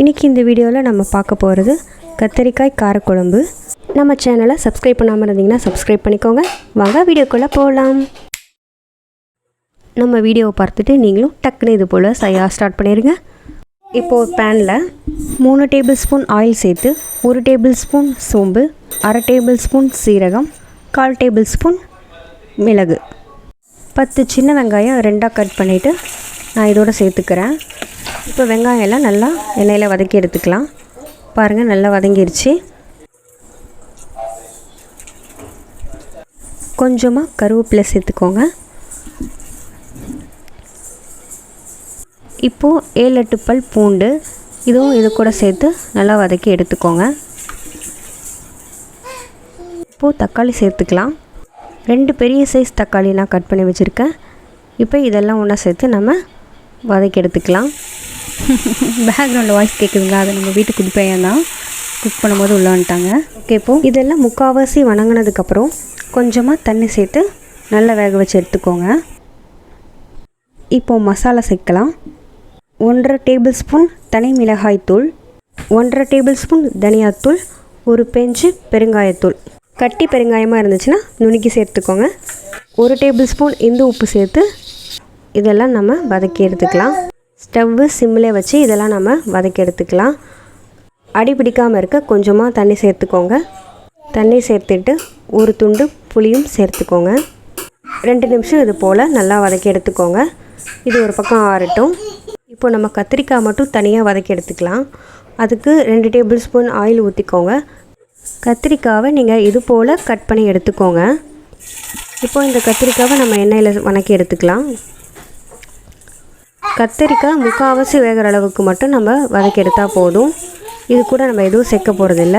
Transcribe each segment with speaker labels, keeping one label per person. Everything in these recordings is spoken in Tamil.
Speaker 1: இன்றைக்கி இந்த வீடியோவில் நம்ம பார்க்க போகிறது கத்தரிக்காய் காரக்குழம்பு. நம்ம சேனலை சப்ஸ்கிரைப் பண்ணாமல் இருந்தீங்கன்னா சப்ஸ்கிரைப் பண்ணிக்கோங்க. வாங்க வீடியோக்குள்ளே போகலாம் நம்ம வீடியோவை பார்த்துட்டு நீங்களும் டக்குன்னு இது போல் சையாக ஸ்டார்ட் பண்ணிடுங்க இப்போது பேனில் மூணு டேபிள் ஸ்பூன் ஆயில் சேர்த்து ஒரு டேபிள் ஸ்பூன் சோம்பு அரை டேபிள் ஸ்பூன் சீரகம் கால் டேபிள் ஸ்பூன் மிளகு. பத்து சின்ன வெங்காயம் ரெண்டாக கட் பண்ணிவிட்டு நான் இதோட சேர்த்துக்கிறேன். இப்போ வெங்காயம் எல்லாம் நல்லா எண்ணெயில் வதக்கி எடுத்துக்கலாம். பாருங்கள் நல்லா வதங்கிருச்சு. கொஞ்சமாக கருவேப்பிலை சேர்த்துக்கோங்க. இப்போது ஏழு எட்டு பல் பூண்டு இதுவும் இது கூட சேர்த்து நல்லா வதக்கி எடுத்துக்கோங்க. இப்போது தக்காளி சேர்த்துக்கலாம். ரெண்டு பெரிய சைஸ் தக்காளி நான் கட் பண்ணி வச்சுருக்கேன். இப்போ இதெல்லாம் ஒன்றா சேர்த்து நம்ம வதக்கி எடுத்துக்கலாம்.
Speaker 2: பேக்ரவுண்டில் வாய்ஸ் கேட்குதுங்களா அது நம்ம வீட்டு குடிப்பையன் தான். குக் பண்ணும்போது உள்ள வந்துட்டாங்க.
Speaker 1: ஓகே இப்போது இதெல்லாம் முக்கால்வாசி வணங்கினதுக்கப்புறம் கொஞ்சமாக தண்ணி சேர்த்து நல்லா வேக வச்சு எடுத்துக்கோங்க. இப்போது மசாலா சேர்க்கலாம். ஒன்றரை டேபிள் ஸ்பூன் தனி மிளகாய்த்தூள் ஒன்றரை டேபிள் ஸ்பூன் தனியாத்தூள் ஒரு பெஞ்சு பெருங்காயத்தூள் கட்டி பெருங்காயமாக இருந்துச்சுன்னா நுணுக்கி சேர்த்துக்கோங்க. ஒரு டேபிள் ஸ்பூன் இந்து உப்பு சேர்த்து இதெல்லாம் நம்ம வதக்கி எடுத்துக்கலாம். ஸ்டவ்வு சிம்மில் வச்சு இதெல்லாம் நம்ம வதக்கி எடுத்துக்கலாம். அடி பிடிக்காமல் இருக்க கொஞ்சமாக தண்ணி சேர்த்துக்கோங்க. தண்ணி சேர்த்துட்டு ஒரு துண்டு புளியும் சேர்த்துக்கோங்க. ரெண்டு நிமிஷம் இது போல் நல்லா வதக்கி எடுத்துக்கோங்க. இது ஒரு பக்கம் ஆறட்டும். இப்போ நம்ம கத்திரிக்காய் மட்டும் தனியாக வதக்கி எடுத்துக்கலாம். அதுக்கு ரெண்டு டேபிள் ஸ்பூன் ஆயில் ஊற்றிக்கோங்க கத்திரிக்காவை நீங்கள் இது போல் கட் பண்ணி எடுத்துக்கோங்க. இப்போ இந்த கத்திரிக்காவை நம்ம எண்ணெயில் வதக்கி எடுத்துக்கலாம். கத்திரிக்காய் முக்கால்வாசி வேகிற அளவுக்கு மட்டும் நம்ம வதக்கி எடுத்தால் போதும். இது கூட நம்ம எதுவும் சேர்க்க போகிறதில்ல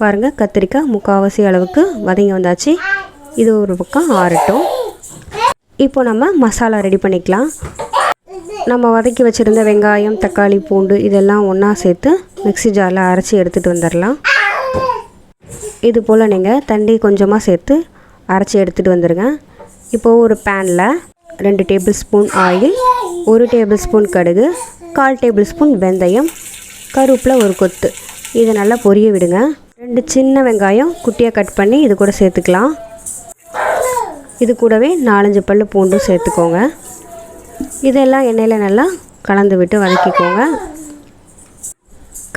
Speaker 1: பாருங்கள் கத்திரிக்காய் முக்கால்வாசி அளவுக்கு வதங்கி வந்தாச்சு. இது ஒரு பக்கம் ஆறட்டும். இப்போ நம்ம மசாலா ரெடி பண்ணிக்கலாம். நம்ம வதக்கி வச்சுருந்த வெங்காயம் தக்காளி பூண்டு இதெல்லாம் ஒன்றா சேர்த்து மிக்ஸி ஜாரில் அரைச்சி எடுத்துகிட்டு வந்துடலாம் இது போல் நீங்கள் தண்ணி கொஞ்சமாக சேர்த்து அரைச்சி எடுத்துகிட்டு வந்துடுங்க இப்போது ஒரு பேனில் ரெண்டு டேபிள் ஸ்பூன் ஆயில் ஒரு டேபிள் ஸ்பூன் கடுகு கால் டேபிள் ஸ்பூன் வெந்தயம் கருவேப்பிலை ஒரு கொத்து. இதை நல்லா பொரிய விடுங்க. ரெண்டு சின்ன வெங்காயம் குட்டியாக கட் பண்ணி இது கூட சேர்த்துக்கலாம். இது கூடவே நாலஞ்சு பல் பூண்டும் சேர்த்துக்கோங்க. இதெல்லாம் எண்ணெயில் நல்லா கலந்து விட்டு வதக்கிக்கோங்க.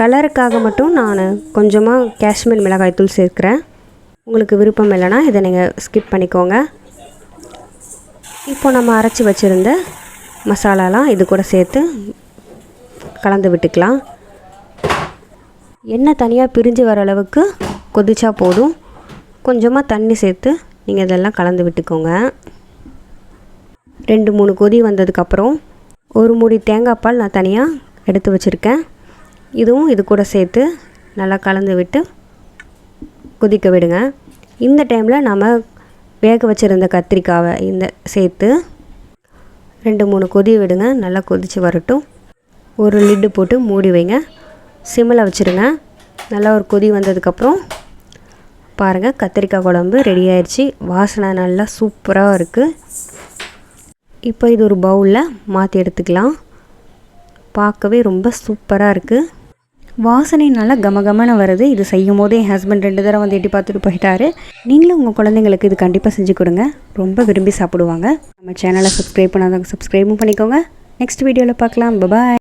Speaker 1: கலருக்காக மட்டும் நான் கொஞ்சமாக காஷ்மீர் மிளகாய்த்தூள் சேர்க்குறேன். உங்களுக்கு விருப்பம் இல்லைன்னா இதை நீங்கள் ஸ்கிப் பண்ணிக்கோங்க. இப்போ நம்ம அரைச்சி வச்சுருந்த மசாலாலாம் இது கூட சேர்த்து கலந்து விட்டுக்கலாம். எண்ணெய் தனியாக பிரிஞ்சு வர அளவுக்கு கொதிச்சா போதும். கொஞ்சமாக தண்ணி சேர்த்து நீங்கள் இதெல்லாம் கலந்து விட்டுக்கோங்க. ரெண்டு மூணு கொதி வந்ததுக்கப்புறம் ஒரு மூடி தேங்காய் பால் நான் தனியாக எடுத்து வச்சுருக்கேன். இதுவும் இது கூட சேர்த்து நல்லா கலந்து விட்டு கொதிக்க விடுங்க. இந்த டைமில் நம்ம வேக வச்சுருந்த கத்திரிக்காவை இந்த சேர்த்து ரெண்டு மூணு கொதி விடுங்க. நல்லா கொதித்து வரட்டும். ஒரு லிட்டு போட்டு மூடி வைங்க. சிம்மில் வச்சுருங்க. நல்லா ஒரு கொதி வந்ததுக்கப்புறம் பாருங்கள் கத்திரிக்காய் குழம்பு ரெடி ஆயிடுச்சு வாசனை நல்லா சூப்பராக இருக்குது இப்போ இது ஒரு பவுலில் மாற்றி எடுத்துக்கலாம். பார்க்கவே ரொம்ப சூப்பராக இருக்குது
Speaker 2: வாசனை நல்லா கமகமன வருது. இது செய்யும் போதே என் ஹஸ்பண்ட் ரெண்டு தடவை வந்து எட்டி பார்த்துட்டு போயிட்டாரு. நீங்களும் உங்கள் குழந்தைங்களுக்கு இது கண்டிப்பாக செஞ்சு கொடுங்க. ரொம்ப விரும்பி சாப்பிடுவாங்க. நம்ம சேனலை சப்ஸ்கிரைப் பண்ணாதவங்க சப்ஸ்கிரைபும் பண்ணிக்கோங்க. நெக்ஸ்ட் வீடியோவில் பார்க்கலாம். பபாய்